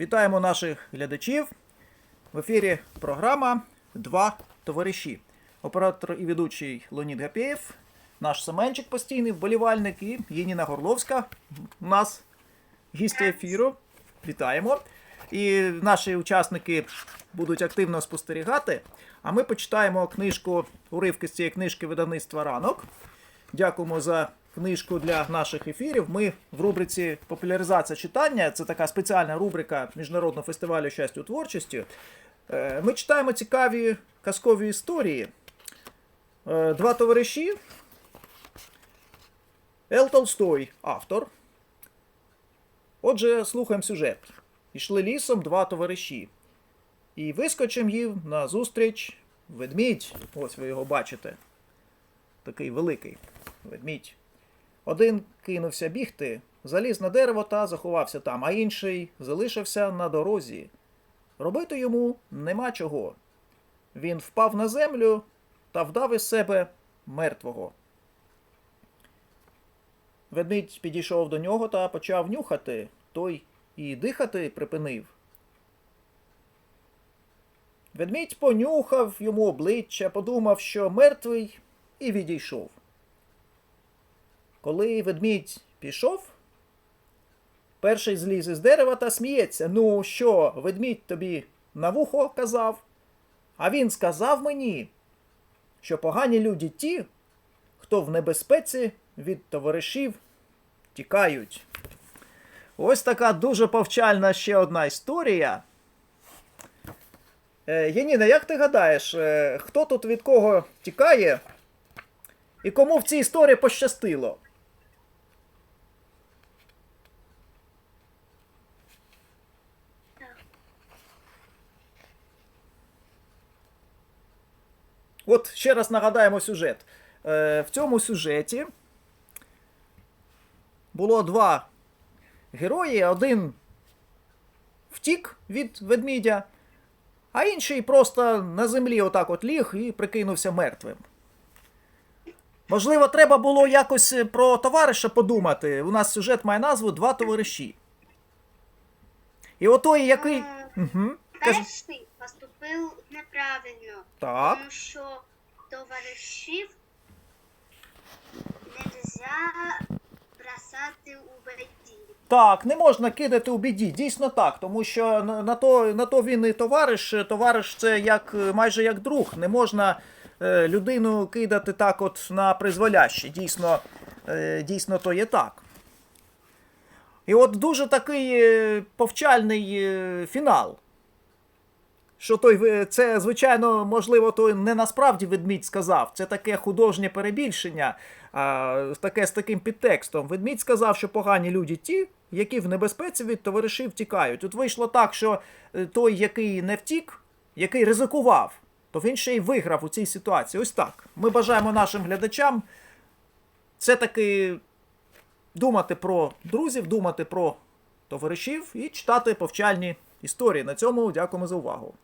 Вітаємо наших глядачів. В ефірі програма Два товариші. Оператор і ведучий Леонід Гапєєв, наш Семенчик постійний вболівальник і Єніна Горловська. У нас гістя ефіру. Вітаємо. І наші учасники будуть активно спостерігати. А ми почитаємо книжку, уривки з цієї книжки видавництва ранок. Дякуємо за книжку для наших ефірів. Ми в рубриці Популяризація читання це така спеціальна рубрика Міжнародного фестивалю щастя у творчості. Е, Ми читаємо цікаві казкові історії. Е, Два товариші. Ел Толстой, автор. Отже, слухаємо сюжет. Ішли лісом два товариші. І вискочив їм на зустріч ведмідь. Ось ви його бачите. Такий великий ведмідь. Один кинувся бігти, заліз на дерево та заховався там, а інший залишився на дорозі. Робити йому нема чого. Він впав на землю та вдав із себе мертвого. Ведмідь підійшов до нього та почав нюхати. Той і дихати припинив. Ведмідь понюхав йому обличчя, подумав, що мертвий, і відійшов. Коли ведмідь пішов, перший зліз із дерева та сміється. Ну що, ведмідь тобі на вухо казав? А він сказав мені, що погані люди ті, хто в небезпеці від товаришів тікають. Ось така дуже повчальна ще одна історія. Е, Яніна, як ти гадаєш, е, хто тут від кого тікає? І кому в цій історії пощастило? От ще раз нагадаємо сюжет. Е, в цьому сюжеті було два герої. Один втік від ведмідя, а інший просто на землі отак от ліг і прикинувся мертвим. Можливо, треба було якось е, про товариша подумати. У нас сюжет має назву Два товариші. І отой, який. Угу. Перший поступив неправильно, Так. тому що товаришів нельзя бросати у біді. Так, не можна кидати у біді, дійсно так, тому що на то, на то він і товариш. Товариш це як майже як друг. Не можна е, людину кидати так, от на призволяще. Дійсно, е, дійсно то є так. І от дуже такий е, повчальний е, фінал. Що той, це, звичайно, можливо, той не насправді ведмідь сказав. Це таке художнє перебільшення, а, таке з таким підтекстом. Ведмідь сказав, що погані люди ті, які в небезпеці від товаришів тікають. Тут вийшло так, що е, той, який не втік, який ризикував, то він ще й виграв у цій ситуації. Ось так. Ми бажаємо нашим глядачам це таки думати про друзів, думати про товаришів і читати повчальні історії. На цьому дякуємо за увагу.